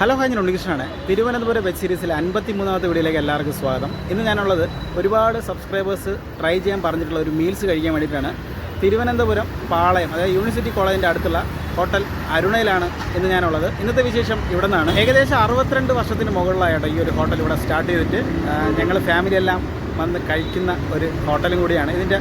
Hello hi ഞാൻ ഉണ്ണികൃഷ്ണനാണ്. Thiruvananthapuram web സീരീസിലെ അൻപത്തി മൂന്നാമത്തെ വീഡിയോയിലേക്ക് എല്ലാവർക്കും സ്വാഗതം. ഇന്ന് ഞാനുള്ളത് ഒരുപാട് സബ്സ്ക്രൈബേഴ്സ് ട്രൈ ചെയ്യാൻ പറഞ്ഞിട്ടുള്ള ഒരു മീൽസ് കഴിക്കാൻ വേണ്ടിയിട്ടാണ്. തിരുവനന്തപുരം പാളയം അതായത് യൂണിവേഴ്സിറ്റി കോളേജിന്റെ അടുത്തുള്ള ഹോട്ടൽ അരുണയിലാണ് ഇന്ന് ഞാനുള്ളത്. ഇന്നത്തെ വിശേഷം ഇവിടെ നിന്നാണ് ഏകദേശം അറുപത്തിരണ്ട് വർഷത്തിന് മുകളിലായിട്ട് ഈ ഒരു ഹോട്ടൽ ഇവിടെ സ്റ്റാർട്ട് ചെയ്തിട്ട് ഞങ്ങൾ ഫാമിലി എല്ലാം വന്ന് കഴിക്കുന്ന ഒരു ഹോട്ടലും കൂടിയാണ്. ഇതിന്റെ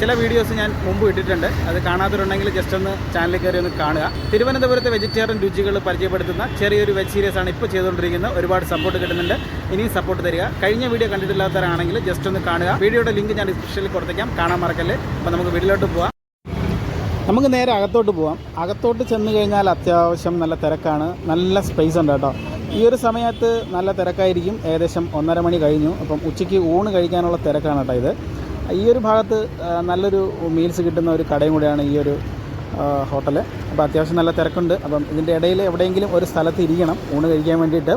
ചില വീഡിയോസ് ഞാൻ മുമ്പ് ഇട്ടിട്ടുണ്ട്. അത് കാണാത്തവരുണ്ടെങ്കിൽ ജസ്റ്റ് ഒന്ന് ചാനലിൽ കയറി ഒന്ന് കാണുക. തിരുവനന്തപുരത്തെ വെജിറ്റേറിയൻ രുചികൾ പരിചയപ്പെടുത്തുന്ന ചെറിയൊരു വെബ് സീരീസ് ആണ് ഇപ്പോൾ ചെയ്തുകൊണ്ടിരിക്കുന്നത്. ഒരുപാട് സപ്പോർട്ട് കിട്ടുന്നുണ്ട്. ഇനിയും സപ്പോർട്ട് തരിക. കഴിഞ്ഞ വീഡിയോ കണ്ടിട്ടില്ലാത്തവരാണെങ്കിൽ ജസ്റ്റ് ഒന്ന് കാണുക. വീഡിയോയുടെ ലിങ്ക് ഞാൻ ഡിസ്ക്രിപ്ഷനിൽ കൊടുത്തേക്കാം. കാണാൻ മറക്കല്ലേ? അപ്പോൾ നമുക്ക് വീട്ടിലോട്ട് പോവാം. നമുക്ക് നേരെ അകത്തോട്ട് പോവാം. അകത്തോട്ട് ചെന്ന് കഴിഞ്ഞാൽ അത്യാവശ്യം നല്ല തിരക്കാണ്. നല്ല സ്പേസ് ഉണ്ട് കേട്ടോ. ഈ ഒരു സമയത്ത് നല്ല തിരക്കായിരിക്കും. ഏകദേശം ഒന്നര മണി കഴിഞ്ഞു. അപ്പം ഉച്ചയ്ക്ക് ഊണ് കഴിക്കാനുള്ള തിരക്കാണ് കേട്ടോ ഇത്. ഈ ഒരു ഭാഗത്ത് നല്ലൊരു മീൽസ് കിട്ടുന്ന ഒരു കടയും കൂടിയാണ് ഈ ഒരു ഹോട്ടൽ അപ്പോൾ അത്യാവശ്യം നല്ല തിരക്കുണ്ട്. അപ്പം ഇതിന്റെ ഇടയിൽ എവിടെയെങ്കിലും ഒരു സ്ഥലത്ത് ഇരിക്കണം. ഊണ് കഴിക്കാൻ വേണ്ടിയിട്ട്.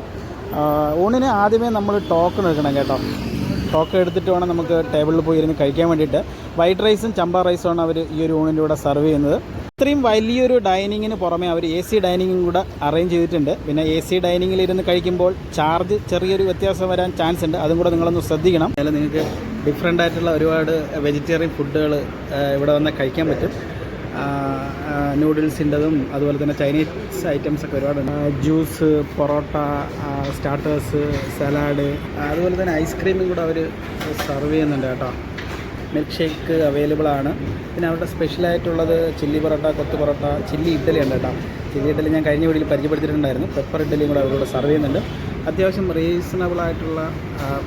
ഊണിന് ആദ്യമേ നമ്മൾ ടോക്കൺ എടുക്കണം കേട്ടോ. ടോക്ക് എടുത്തിട്ട് വേണം നമുക്ക് ടേബിളിൽ പോയി ഇരുന്ന് കഴിക്കാൻ വേണ്ടിയിട്ട്. വൈറ്റ് റൈസും ചമ്പ ആണ് അവർ ഈ ഒരു ഊണിന്റെ കൂടെ സെർവ് ചെയ്യുന്നത്. ഇത്രയും വലിയൊരു ഡൈനിങ്ങിന് പുറമെ അവർ എ സി ഡൈനിങ്ങും കൂടെ അറേഞ്ച് ചെയ്തിട്ടുണ്ട്. പിന്നെ എ സി ഡൈനിങ്ങിൽ ഇരുന്ന് കഴിക്കുമ്പോൾ ചാർജ് ചെറിയൊരു വ്യത്യാസം വരാൻ ചാൻസ് ഉണ്ട്. അതും കൂടെ നിങ്ങളൊന്ന് ശ്രദ്ധിക്കണം. അതായത് നിങ്ങൾക്ക് ഡിഫറെന്റ് ആയിട്ടുള്ള ഒരുപാട് വെജിറ്റേറിയൻ ഫുഡുകൾ ഇവിടെ വന്ന് കഴിക്കാൻ പറ്റും. നൂഡിൽസിന്റെതും അതുപോലെ തന്നെ ചൈനീസ് ഐറ്റംസ് ഒക്കെ ഒരുപാടുണ്ട് ജ്യൂസ് പൊറോട്ട സ്റ്റാർട്ടേഴ്സ് സലാഡ് അതുപോലെ തന്നെ ഐസ്ക്രീമും കൂടെ അവർ സെർവ് ചെയ്യുന്നുണ്ട് കേട്ടോ. മിൽക്ക് ഷേക്ക് അവൈലബിൾ ആണ്. പിന്നെ അവരുടെ സ്പെഷ്യലായിട്ടുള്ളത് ചില്ലി പൊറോട്ട കൊത്തു പൊറോട്ട ചില്ലി ഇഡ്ഡലി ഉണ്ട് കേട്ടോ. ചില്ലി ഇഡ്ഡലി ഞാൻ കഴിഞ്ഞ വീട്ടിൽ പരിചയപ്പെടുത്തിയിട്ടുണ്ടായിരുന്നു. പെപ്പർ ഇഡ്ഡലിയും കൂടെ അവരോട് സർവ് ചെയ്യുന്നുണ്ട്. അത്യാവശ്യം റീസണബിൾ ആയിട്ടുള്ള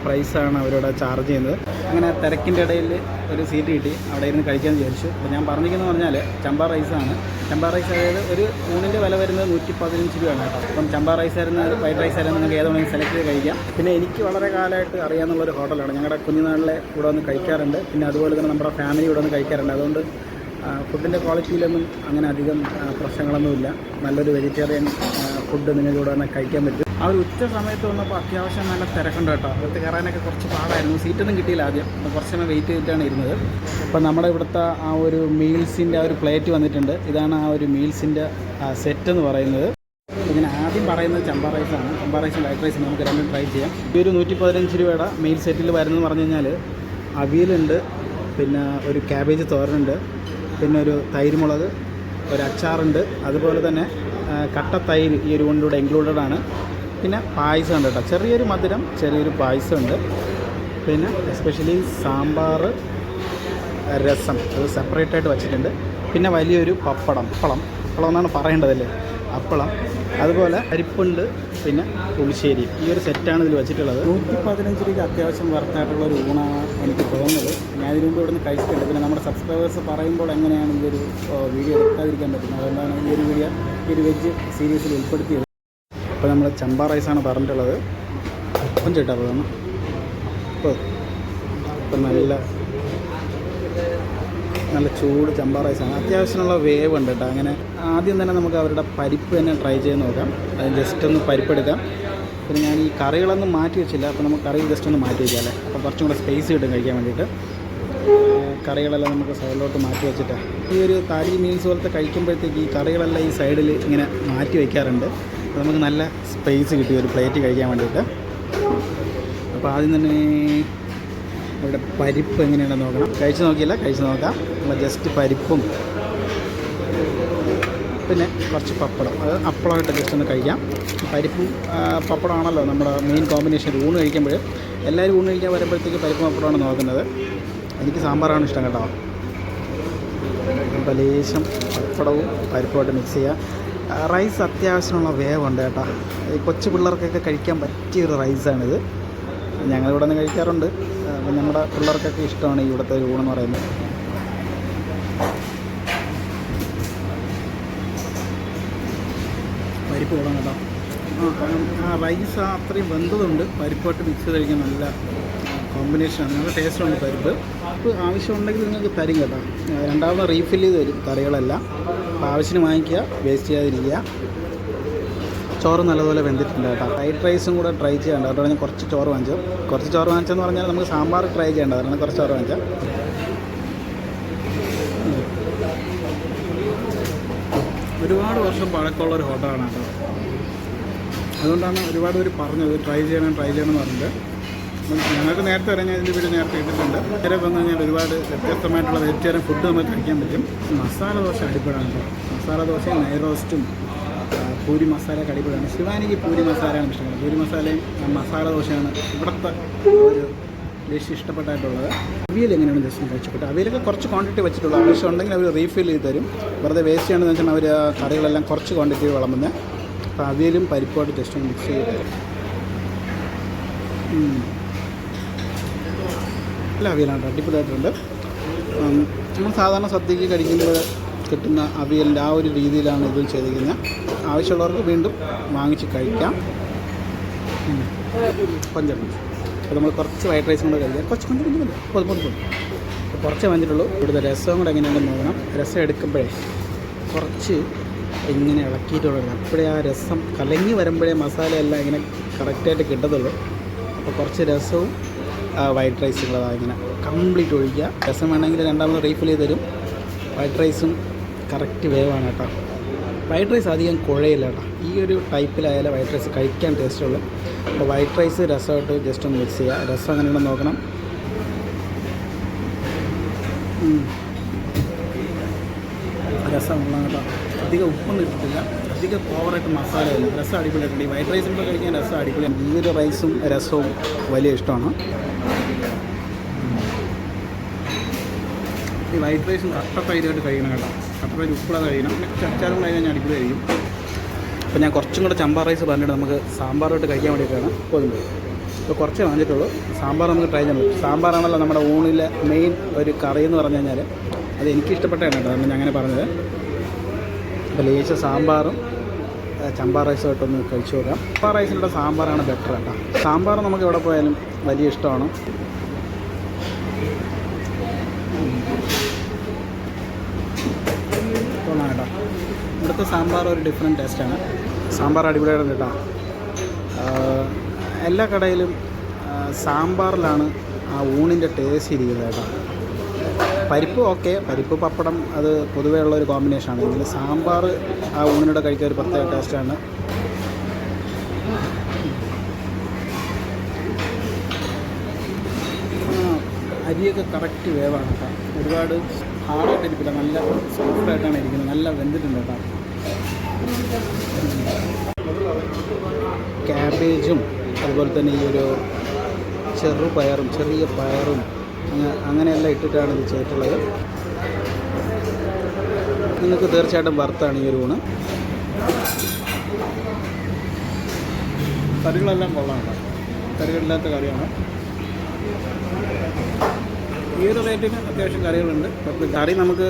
പ്രൈസാണ് അവരോട് ചാർജ് ചെയ്യുന്നത്. അങ്ങനെ തിരക്കിന്റെ ഇടയിൽ ഒരു സീറ്റ് കിട്ടി. അവിടെ ഇരുന്ന് കഴിക്കാൻ വിചാരിച്ചു. അപ്പോൾ ഞാൻ പറഞ്ഞിരിക്കുന്നത് പറഞ്ഞാൽ ചമ്പ റൈസാണ് ചമ്പ റൈസ് അതായത് ഒരു ഊണിന്റെ വില വരുന്നത് നൂറ്റി പതിനഞ്ച് രൂപയാണ് അപ്പം ചമ്പ റൈസ് ആയിരുന്നു വൈറ്റ് റൈസ് ആയിരുന്നു നിങ്ങൾക്ക് ഏതാണെങ്കിലും സെലക്ട് ചെയ്ത് കഴിക്കാം. പിന്നെ എനിക്ക് വളരെ കാലമായിട്ട് അറിയാവുന്ന ഒരു ഹോട്ടലാണ് ഞങ്ങളുടെ കുഞ്ഞുനാളിലെ ഇവിടെ വന്ന് കഴിക്കാറുണ്ട്. പിന്നെ അതുപോലെ തന്നെ നമ്മുടെ ഫാമിലി ഇവിടെ വന്ന് കഴിക്കാറുണ്ട്. അതുകൊണ്ട് ഫുഡിന്റെ ക്വാളിറ്റിയിലൊന്നും അങ്ങനെ അധികം പ്രശ്നങ്ങളൊന്നുമില്ല. നല്ലൊരു വെജിറ്റേറിയൻ ഫുഡ് നിങ്ങൾക്ക് ഇവിടെ തന്നെ കഴിക്കാൻ പറ്റും. ഒരു ഉച്ച സമയത്ത് വന്നപ്പോൾ അത്യാവശ്യം നല്ല തിരക്കുണ്ട് കേട്ടോ. അകത്ത് കയറാനൊക്കെ കുറച്ച് പാടായിരുന്നു. സീറ്റൊന്നും കിട്ടിയില്ല ആദ്യം. കുറച്ച് സമയം വെയിറ്റ് ചെയ്തിട്ടാണ് ഇരുന്നത്. അപ്പോൾ നമ്മുടെ ഇവിടുത്തെ ആ ഒരു മീൽസിന്റെ ആ ഒരു പ്ലേറ്റ് വന്നിട്ടുണ്ട്. ഇതാണ് ആ ഒരു മീൽസിന്റെ സെറ്റ് എന്ന് പറയുന്നത്. ഇങ്ങനെ ആദ്യം പറയുന്നത് ചമ്പ റൈസാണ് ചമ്പ റൈസും ലൈറ്റ് റൈസും നമുക്ക് രണ്ടും ട്രൈ ചെയ്യാം. ഈ ഒരു നൂറ്റി പതിനഞ്ച് രൂപയുടെ മീൽ സെറ്റിൽ വരുന്നതെന്ന് പറഞ്ഞു കഴിഞ്ഞാൽ അവിയലുണ്ട് പിന്നെ ഒരു ക്യാബേജ് തോരനുണ്ട് പിന്നെ ഒരു തൈര് മുളക് ഒരു അച്ചാറുണ്ട് അതുപോലെ തന്നെ കട്ട തൈര് ഈ ഒരു കൊണ്ടുകൂടെ ഇൻക്ലൂഡഡ് ആണ്. പിന്നെ പായസം ഉണ്ട് കേട്ടോ. ചെറിയൊരു മധുരം ചെറിയൊരു പായസം ഉണ്ട് പിന്നെ എസ്പെഷ്യലി സാമ്പാർ രസം. അത് സെപ്പറേറ്റ് ആയിട്ട് വെച്ചിട്ടുണ്ട്. പിന്നെ വലിയൊരു പപ്പടം. പപ്പളം പപ്പളം എന്നാണ് പറയേണ്ടതല്ലേ? അപ്പളം അതുപോലെ അരിപ്പുണ്ട് പിന്നെ പുളിശ്ശേരി. ഈ ഒരു സെറ്റാണ് ഇതിൽ വെച്ചിട്ടുള്ളത്. നൂറ്റി പതിനഞ്ച് രൂപ അത്യാവശ്യം വർത്തായിട്ടുള്ള ഒരു ഊണാണ് എനിക്ക് തോന്നുന്നത്. ഞാൻ ഇതിനു മുമ്പ് ഇവിടുന്ന് കഴിച്ചിട്ടുണ്ട്. പിന്നെ നമ്മുടെ സബ്സ്ക്രൈബേഴ്സ് പറയുമ്പോൾ എങ്ങനെയാണ് ഈ ഒരു വീഡിയോ എടുക്കാതിരിക്കാൻ പറ്റുന്നത്? അതുകൊണ്ടാണ് ഈ ഒരു വീഡിയോ ഈ ഒരു വെജ് സീരീസിൽ ഉൾപ്പെടുത്തിയത്. അപ്പോൾ നമ്മൾ ചമ്പ റൈസാണ് പറഞ്ഞിട്ടുള്ളത്. അപ്പം ചേട്ടാ അപ്പോൾ ഇപ്പം നല്ല നല്ല ചൂട് ചമ്പ റൈസാണ്. അത്യാവശ്യമുള്ള വേവ് ഉണ്ട് കേട്ടോ. അങ്ങനെ ആദ്യം തന്നെ നമുക്ക് അവരുടെ പരിപ്പ് തന്നെ ട്രൈ ചെയ്ത് നോക്കാം. അത് ജസ്റ്റ് ഒന്ന് പരിപ്പെടുക്കാം പിന്നെ ഞാൻ ഈ കറികളൊന്നും മാറ്റി വെച്ചില്ല. അപ്പോൾ നമുക്ക് കറി ജസ്റ്റ് ഒന്ന് മാറ്റി അല്ലേ? അപ്പോൾ കുറച്ചും കൂടെ സ്പേസ് കിട്ടും കഴിക്കാൻ വേണ്ടിയിട്ട്. കറികളെല്ലാം നമുക്ക് സൈഡിലോട്ട് മാറ്റി വെച്ചിട്ട്. ഈ ഒരു താലി മീൽസ് പോലത്തെ കഴിക്കുമ്പോഴത്തേക്ക് ഈ കറികളെല്ലാം ഈ സൈഡിൽ ഇങ്ങനെ മാറ്റി വയ്ക്കാറുണ്ട് നമുക്ക് നല്ല സ്പേസ് കിട്ടി ഒരു പ്ലേറ്റ് കഴിക്കാൻ വേണ്ടിയിട്ട്. അപ്പോൾ ആദ്യം തന്നെ ഇവിടെ പരിപ്പ് എങ്ങനെയാണെന്ന് നോക്കണം. കഴിച്ച് നോക്കിയില്ല കഴിച്ച് നോക്കാം. നമ്മൾ ജസ്റ്റ് പരിപ്പും പിന്നെ കുറച്ച് പപ്പടം. അത് അപ്പളമായിട്ട് ജസ്റ്റ് ഒന്ന് കഴിക്കാം. പരിപ്പും പപ്പടമാണല്ലോ നമ്മുടെ മെയിൻ കോമ്പിനേഷൻ ഊണ് കഴിക്കുമ്പോൾ എല്ലാവരും ഊണ് കഴിക്കാൻ വരുമ്പോഴത്തേക്ക് പരിപ്പും പപ്പടമാണ് നോക്കുന്നത്. എനിക്ക് സാമ്പാറാണ് ഇഷ്ടം കേട്ടോ. ലേശം പപ്പടവും പരിപ്പുമായിട്ട് മിക്സ് ചെയ്യുക റൈസ് അത്യാവശ്യമുള്ള വേവുണ്ട് കേട്ടോ. ഈ കൊച്ചു പിള്ളേർക്കൊക്കെ കഴിക്കാൻ പറ്റിയൊരു റൈസാണിത് ഞങ്ങളിവിടെ നിന്ന് കഴിക്കാറുണ്ട്. അപ്പം നമ്മുടെ പിള്ളേർക്കൊക്കെ ഇഷ്ടമാണ് ഇവിടുത്തെ ഒരു ഊണെന്ന് പറയുന്നത്. പരിപ്പ് കൊള്ളാം കേട്ടോ. ആ, റൈസ് അത്രയും വെന്തതുണ്ട്. പരിപ്പായിട്ട് മിക്സ് കഴിക്കാൻ നല്ല കോമ്പിനേഷനാണ്. നല്ല ടേസ്റ്റ് ഉണ്ട് പരിപ്പ്. അപ്പോൾ ആവശ്യമുണ്ടെങ്കിൽ നിങ്ങൾക്ക് തരും കേട്ടോ. രണ്ടാമത് റീഫിൽ ചെയ്ത് തരും കറികളെല്ലാം. അപ്പോൾ ആവശ്യത്തിന് വാങ്ങിക്കുക വേസ്റ്റ് ചെയ്യാതിരിക്കുക. ചോറ് നല്ലപോലെ വെന്തിട്ടുണ്ട് കേട്ടോ. ഫ്രൈഡ് റൈസും കൂടെ ട്രൈ ചെയ്യേണ്ട. അതുകൊണ്ട് ഞാൻ കുറച്ച് ചോറ് വാങ്ങിച്ചു. കുറച്ച് ചോറ് വാങ്ങിച്ചെന്ന് പറഞ്ഞാൽ നമുക്ക് സാമ്പാർ ട്രൈ ചെയ്യേണ്ട. അതാണ് കുറച്ച് ചോറ് വാങ്ങിച്ചാൽ ഒരുപാട് വർഷം പഴക്കമുള്ള ഒരു ഹോട്ടലാണ് കേട്ടോ. അതുകൊണ്ടാണ് ഒരുപാട് പേര് പറഞ്ഞത് ട്രൈ ചെയ്യണം ട്രൈ ചെയ്യണം എന്ന് പറഞ്ഞത് അപ്പം ഞങ്ങൾക്ക് നേരത്തെ അറിയാൻ ഇതിന്റെ വീട് നേരത്തെ ഇട്ടിട്ടുണ്ട് ചില വന്നു കഴിഞ്ഞാൽ ഒരുപാട് വ്യത്യസ്തമായിട്ടുള്ള വെജിറ്റേറിയൻ ഫുഡ് നമുക്ക് കഴിക്കാൻ പറ്റും. മസാല ദോശ അടിപൊളിയാണ് മസാല ദോശയും നെയ്റോസ്റ്റും പൂരി മസാല അടിപൊളിയാണ്. ശിവാനിക്ക് പൂരി മസാലയാണ് ഇഷ്ടമാണ് പൂരി മസാലയും മസാല ദോശയാണ് ഇവിടുത്തെ ഒരു ഡിഷ് ഇഷ്ടപ്പെട്ടായിട്ടുള്ളത്. അവിയൽ എങ്ങനെയാണ് ജസ്റ്റ് കഴിച്ചപ്പെട്ടത് അവിയലൊക്കെ കുറച്ച് ക്വാണ്ടിറ്റി വെച്ചിട്ടുള്ള. ആവശ്യം ഉണ്ടെങ്കിൽ അവർ റീഫിൽ ചെയ്ത് തരും. വെറുതെ വേസ്റ്റ് ചെയ്യണമെന്ന് വെച്ചാൽ അവർ കറികളെല്ലാം കുറച്ച് ക്വാണ്ടിറ്റി വിളമ്പുന്നത് അപ്പോൾ അവിയലും പരിപ്പോട്ട് ജസ്റ്റ് മിക്സ് ചെയ്ത് തരും. നല്ല അവിയലാണ് അടിപൊളിയായിട്ടുണ്ട്. നമ്മൾ സാധാരണ സദ്യക്ക് കഴിക്കുമ്പോൾ കിട്ടുന്ന അവിയലിന്റെ ആ ഒരു രീതിയിലാണ് ഇതും ചെയ്തിരിക്കുന്നത്. ആവശ്യമുള്ളവർക്ക് വീണ്ടും വാങ്ങിച്ച് കഴിക്കാം. ഉം. കൊഞ്ചം അപ്പോൾ നമ്മൾ കുറച്ച് വൈറ്റ് റൈസും കൂടെ കഴിക്കാം. കുറച്ച് കൊഞ്ചം മതി പൊതു പൊതു പൊതു കുറച്ച്. വന്നിട്ടുള്ളൂ. ഇവിടുത്തെ രസം കൂടെ എങ്ങനെയാണെന്ന് നോക്കണം. രസം എടുക്കുമ്പോഴേ കുറച്ച് ഇങ്ങനെ ഇളക്കിയിട്ടുള്ള. അപ്പോഴേ ആ രസം കലങ്ങി വരുമ്പോഴേ മസാലയെല്ലാം ഇങ്ങനെ കറക്റ്റായിട്ട് കിട്ടത്തുള്ളൂ. അപ്പോൾ കുറച്ച് രസവും വൈറ്റ് റൈസ് ഉള്ളതാണ് ഇങ്ങനെ കംപ്ലീറ്റ് ഒഴിക്കുക. രസം വേണമെങ്കിൽ രണ്ടാമത് റീഫിൽ ചെയ്ത് തരും. വൈറ്റ് റൈസും കറക്റ്റ് വേവാണ് കേട്ടോ. വൈറ്റ് റൈസ് അധികം കുഴയില്ല കേട്ടോ. ഈ ഒരു ടൈപ്പിലായാലും വൈറ്റ് റൈസ് കഴിക്കാൻ ടേസ്റ്റ് ഉള്ളു. അപ്പോൾ വൈറ്റ് റൈസ് രസമായിട്ട് ജസ്റ്റ് ഒന്ന് മിക്സ് ചെയ്യുക. രസം അങ്ങനെയുണ്ടെന്ന് നോക്കണം. രസമുള്ള കേട്ടോ. അധികം ഉപ്പൊന്നും ഇട്ടിട്ടില്ല. അധികം ഓവറായിട്ട് മസാലയല്ല രസം അടിപൊളിയായിട്ടുണ്ട് ഈ വൈറ്റ് റൈസും കൂടെ കഴിക്കാൻ രസം അടിപൊളിയാണ് ഈ ഒരു റൈസും രസവും വലിയ ഇഷ്ടമാണ്. ഈ വൈറ്റ് റൈസും കട്ട തൈരായിട്ട് കഴിക്കണം കേട്ടോ. കട്ട തൈര് ഉപ്പിടാതെ കഴിക്കണം. പിന്നെ ചച്ചാറും കൂടെ കഴിഞ്ഞാൽ അടിപൊളി കഴിക്കും അപ്പോൾ ഞാൻ കുറച്ചും കൂടെ ചമ്പാർ റൈസ് പറഞ്ഞിട്ട് നമുക്ക് സാമ്പാറായിട്ട് കഴിക്കാൻ വേണ്ടിയിട്ടാണ് പോകുന്നത്. ഇപ്പോൾ കുറച്ചേ വാങ്ങിയിട്ടുള്ളൂ സാമ്പാർ നമുക്ക് ട്രൈ ചെയ്യാൻ പറ്റും. സാമ്പാറാണല്ലോ നമ്മുടെ ഊണിലെ മെയിൻ ഒരു കറി എന്ന് പറഞ്ഞു കഴിഞ്ഞാൽ അത് എനിക്ക് ഇഷ്ടപ്പെട്ടാണ് കേട്ടോ. അതാണ് ഞാൻ അങ്ങനെ പറഞ്ഞത്. അപ്പോൾ ലേശ സാമ്പാറും ആ, ചമ്പാർ റൈസുമായിട്ടൊന്ന് കഴിച്ചു നോക്കാം ചമ്പാർ റൈസിനുള്ള സാമ്പാറാണ് ബെറ്റർ കേട്ടോ. സാമ്പാർ നമുക്ക് എവിടെ പോയാലും വലിയ ഇഷ്ടമാണ്. ഇവിടുത്തെ സാമ്പാർ ഒരു ഡിഫറെന്റ് ടേസ്റ്റാണ് സാമ്പാർ അടിപൊളിയാണ് കേട്ടോ. എല്ലാ കടയിലും സാമ്പാറിലാണ് ആ ഊണിന്റെ ടേസ്റ്റ് ഇരിക്കുന്നത് കേട്ടോ. പരിപ്പ് ഓക്കെ പരിപ്പ് പപ്പടം അത് പൊതുവേ ഉള്ള ഒരു കോമ്പിനേഷനാണ് എങ്കിൽ സാമ്പാർ ആ ഊണിനോട് കഴിക്കാൻ ഒരു പ്രത്യേക ടേസ്റ്റാണ് അരിയൊക്കെ കറക്റ്റ് വേവാണ് കേട്ടോ. ഒരുപാട് ഹാർഡായിട്ട് ഇരിക്കില്ല നല്ല സോഫ്റ്റായിട്ടാണ് ഇരിക്കുന്നത്. നല്ല വെന്തിട്ടുണ്ട് കേട്ടോ. ക്യാബേജും അതുപോലെ തന്നെ ഈ ഒരു ചെറുപയറും ചെറിയ പയറും അങ്ങനെയെല്ലാം ഇട്ടിട്ടാണ് ഇത് ചെയ്തിട്ടുള്ളത്. നിങ്ങൾക്ക് തീർച്ചയായിട്ടും വർത്താണ് ഈ ഒരു ഊണ്. കറികളെല്ലാം കൊള്ളാണ് കറികളില്ലാത്ത കറിയാണ്. ഈ ഒരു റേറ്റിന് അത്യാവശ്യം കറികളുണ്ട്. അപ്പോൾ കറി നമുക്ക്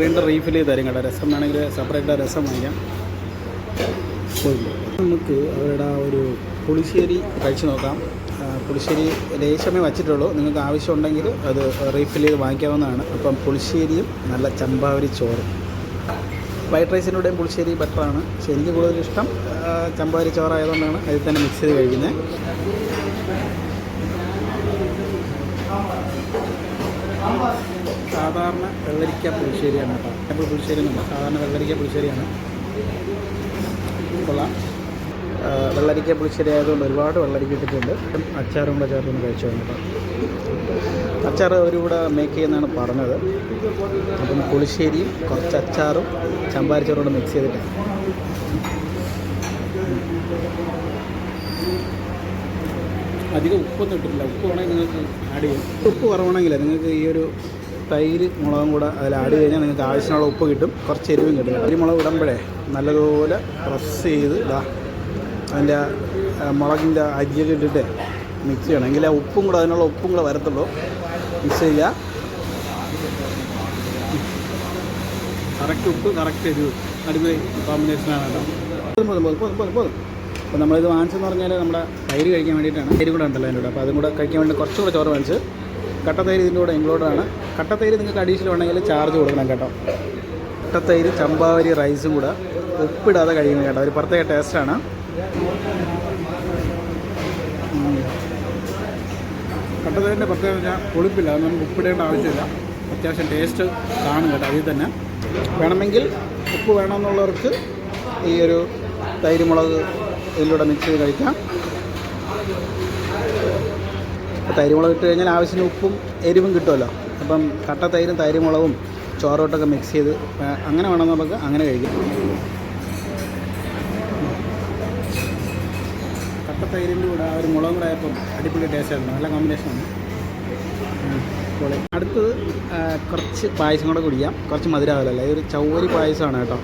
വീണ്ടും റീഫിൽ ചെയ്ത് തരും കേട്ടോ. രസം വേണമെങ്കിൽ സെപ്പറേറ്റ് രസം വാങ്ങിക്കാം. നമുക്ക് അവരുടെ ആ ഒരു പുളിശ്ശേരി കഴിച്ചു നോക്കാം. പുളിശ്ശേരി ലേശമേ വച്ചിട്ടുള്ളൂ. നിങ്ങൾക്ക് ആവശ്യമുണ്ടെങ്കിൽ അത് റീഫിൽ ചെയ്ത് വാങ്ങിക്കാവുന്നതാണ്. അപ്പം പുളിശ്ശേരിയും നല്ല ചമ്പാവരി ചോറും. വൈറ്റ് റൈസിന്റെ കൂടെയും പുളിശ്ശേരി ബെറ്ററാണ് പക്ഷേ എനിക്ക് കൂടുതൽ ഇഷ്ടം ചമ്പാവരി ചോറായതുകൊണ്ടാണ് അതിൽ തന്നെ മിക്സ് ചെയ്ത് കഴിക്കുന്നത്. സാധാരണ വെള്ളരിക്ക പുളിശ്ശേരിയാണ് കേട്ടോ. ടെമ്പിൾ പുളിശ്ശേരി എന്നല്ല സാധാരണ വെള്ളരിക്ക പുളിശ്ശേരിയാണ്. കൊള്ളാം. വെള്ളരിക്ക പുളിശ്ശേരി ആയതുകൊണ്ട് ഒരുപാട് വെള്ളരിക്ക ഇട്ടിട്ടുണ്ട്. അച്ചാറും കൂടെ ചേർത്തൊന്ന് കഴിച്ചു കേട്ടോ അച്ചാർ അവരിവിടെ മേക്ക് ചെയ്യുന്നതാണ് പറഞ്ഞത്. അപ്പം പുളിശ്ശേരിയും കുറച്ച് അച്ചാറും ചമ്പാരിച്ചോറും കൂടെ മിക്സ് ചെയ്തിട്ട്. അധികം ഉപ്പൊന്നും ഇട്ടിട്ടില്ല. ഉപ്പ് വേണമെങ്കിൽ നിങ്ങൾക്ക് ആഡ് ചെയ്യും. ഉപ്പ് കുറവാണെങ്കിൽ നിങ്ങൾക്ക് ഈ ഒരു തൈര് മുളകും കൂടെ അതിൽ ആഡ് കഴിഞ്ഞാൽ നിങ്ങൾക്ക് ആവശ്യമുള്ള ഉപ്പ് കിട്ടും. കുറച്ച് എരിവും കിട്ടും. അരിമുളക് ഇടുമ്പോഴേ നല്ലതുപോലെ പ്രസ് ചെയ്ത് ഇതാ അതിന്റെ മുളകിന്റെ അരിയൊക്കെ ഇട്ടിട്ട് മിക്സ് ചെയ്യണം. എങ്കിൽ ആ ഉപ്പും കൂടെ അതിനുള്ള ഉപ്പും കൂടെ വരത്തുള്ളൂ. മിക്സ് ചെയ്യുക. കറക്റ്റ് ഉപ്പ് കറക്റ്റ് ഒരു അടിപൊളി കോമ്പിനേഷനാണ് കേട്ടോ. പോതും പോതും പോതും പോതും പോതും പോതും അപ്പോൾ നമ്മളിത് വാങ്ങിച്ചെന്ന് പറഞ്ഞാൽ നമ്മുടെ തൈര് കഴിക്കാൻ വേണ്ടിയിട്ടാണ്. തൈര് കൂടെ ഉണ്ടല്ലോ അതിന്റെ കൂടെ. അപ്പോൾ അതും കൂടെ കഴിക്കാൻ വേണ്ടി കുറച്ചുകൂടെ ചോറ് വാങ്ങിച്ച് കട്ടത്തൈര് ഇതിന്റെ കൂടെ ഇൻക്ലൂഡാണ് കട്ടത്തൈര് നിങ്ങൾക്ക് അഡീഷണൽ ഉണ്ടെങ്കിൽ ചാർജ് കൊടുക്കണം കേട്ടോ. കട്ടത്തൈര് ചമ്പാവരി റൈസും കൂടെ ഉപ്പിടാതെ കഴിയുന്നത് കേട്ടോ. ഒരു പ്രത്യേക ടേസ്റ്റാണ് കട്ടത്തൈരിന്റെ പ്രത്യേകത വെച്ചാൽ പുളിപ്പില്ല അത് നമുക്ക് ഉപ്പിടേണ്ട ആവശ്യമില്ല. അത്യാവശ്യം ടേസ്റ്റ് കാണും കേട്ടോ അതിൽ തന്നെ. വേണമെങ്കിൽ ഉപ്പ് വേണമെന്നുള്ളവർക്ക് ഈ ഒരു തൈര് മുളക് ഇതിലൂടെ മിക്സ് ചെയ്ത് കഴിക്കാം. തൈര് മുളക് ഇട്ട് കഴിഞ്ഞാൽ ആവശ്യത്തിന് ഉപ്പും എരിവും കിട്ടുമല്ലോ. അപ്പം കട്ട തൈരും തൈര് മുളകും ചോറോട്ടൊക്കെ മിക്സ് ചെയ്ത് അങ്ങനെ വേണമെന്ന് നമുക്ക് അങ്ങനെ കഴിക്കാം. തൈരിന്റെ കൂടെ ഒരു മുളകും കൂടെ ആയപ്പം അടിപൊളി ടേസ്റ്റ് ആയിരുന്നു. നല്ല കോമ്പിനേഷനാണ് പൊളി. അടുത്തത് കുറച്ച് പായസം കൂടെ കുടിക്കാം. കുറച്ച് മധുരമാവില്ലല്ലേ ഈ ഒരു ചൗവരി പായസമാണ് കേട്ടോ.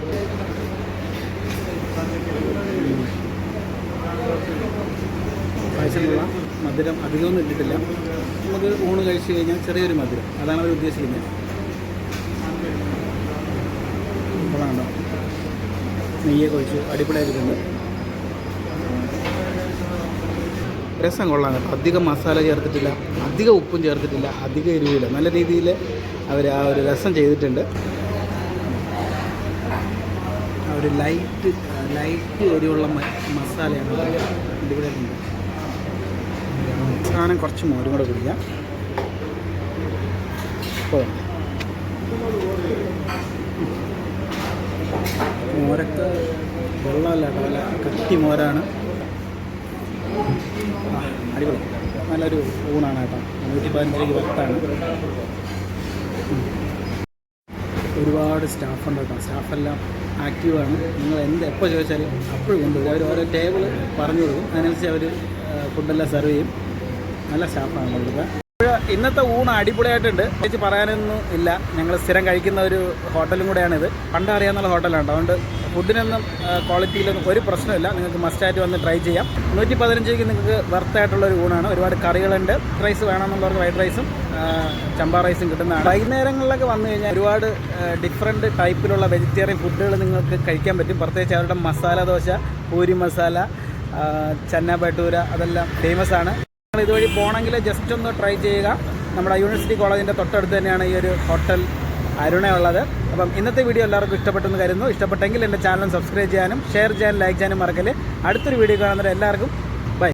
പായസം പായസമുള്ള മധുരം അധികമൊന്നും ഇട്ടിട്ടില്ല. നമുക്ക് ഊണ് കഴിച്ച് കഴിഞ്ഞാൽ ചെറിയൊരു മധുരം. അതാണ് അവർ ഉദ്ദേശിക്കുന്നത്. അതാണോ നെയ്യൊക്കെ ഒഴിച്ച് അടിപൊളിയാക്കിയിട്ടുണ്ട് രസം കൊള്ളാം കേട്ടോ. അധികം മസാല ചേർത്തിട്ടില്ല അധികം ഉപ്പും ചേർത്തിട്ടില്ല അധികം എരിവില്ല നല്ല രീതിയിൽ അവർ ആ ഒരു രസം ചെയ്തിട്ടുണ്ട്. ആ ഒരു ലൈറ്റ് ലൈറ്റ് എരിവുള്ള മസാലയാണ് സാധനം കുറച്ച് മോരും കൂടെ കുടിക്കാം. മോരൊക്കെ വെള്ളമല്ല കട്ടി മോരാണ് ആ, അടിപൊളി നല്ലൊരു ഊണാണ് കേട്ടോ. നൂറ്റി പതിനഞ്ചിലേക്ക് വർത്താണ് ഒരുപാട് സ്റ്റാഫുണ്ട് കേട്ടോ. സ്റ്റാഫെല്ലാം ആക്റ്റീവാണ് നിങ്ങൾ എന്ത് എപ്പോൾ ചോദിച്ചാലും അപ്പോഴും കൊണ്ടുവരും അവർ ഓരോ ടേബിൾ പറഞ്ഞു കൊടുക്കും. അതിനനുസരിച്ച് അവർ ഫുഡെല്ലാം സെർവ് ചെയ്യും. നല്ല സ്റ്റാഫാണ് ഇവിടുത്തെ ഇന്നത്തെ ഊണ് അടിപൊളിയായിട്ടുണ്ട്. ചേച്ചി പറയാനൊന്നും ഇല്ല. ഞങ്ങൾ സ്ഥിരം കഴിക്കുന്ന ഒരു ഹോട്ടലും കൂടെയാണിത്. പണ്ട് അറിയാവുന്ന ഹോട്ടലാണ് അതുകൊണ്ട് ഫുഡിനൊന്നും ക്വാളിറ്റിയിലൊന്നും ഒരു പ്രശ്നമില്ല. നിങ്ങൾക്ക് മസ്റ്റായിട്ട് വന്ന് ട്രൈ ചെയ്യാം. നൂറ്റി പതിനഞ്ചിക്ക് നിങ്ങൾക്ക് വെർത്തായിട്ടുള്ള ഒരു ഊണാണ്. ഒരുപാട് കറികളുണ്ട്. റൈസ് വേണമെന്നുള്ളവർക്ക് വൈറ്റ് റൈസും ചമ്പ റൈസും കിട്ടുന്നതാണ്. വൈകുന്നേരങ്ങളിലൊക്കെ വന്നു കഴിഞ്ഞാൽ ഒരുപാട് ഡിഫറെന്റ് ടൈപ്പിലുള്ള വെജിറ്റേറിയൻ ഫുഡുകൾ നിങ്ങൾക്ക് കഴിക്കാൻ പറ്റും. പ്രത്യേകിച്ച് അവരുടെ മസാല ദോശ പൂരി മസാല ചന്ന ബട്ടൂര അതെല്ലാം ഫേമസ് ആണ്. നിങ്ങൾ ഇതുവഴി പോകണമെങ്കിൽ ജസ്റ്റ് ഒന്ന് ട്രൈ ചെയ്യുക. നമ്മുടെ യൂണിവേഴ്സിറ്റി കോളേജിന്റെ തൊട്ടടുത്ത് തന്നെയാണ് ഈ ഒരു ഹോട്ടൽ അരുണ ഉള്ളത് അപ്പം ഇന്നത്തെ വീഡിയോ എല്ലാവർക്കും ഇഷ്ടപ്പെട്ടെന്ന് കരുതുന്നു. ഇഷ്ടപ്പെട്ടെങ്കിൽ എന്റെ ചാനൽ സബ്സ്ക്രൈബ് ചെയ്യാനും ഷെയർ ചെയ്യാനും ലൈക്ക് ചെയ്യാനും മറക്കൽ അടുത്തൊരു വീഡിയോ കാണുന്നവരെ എല്ലാവർക്കും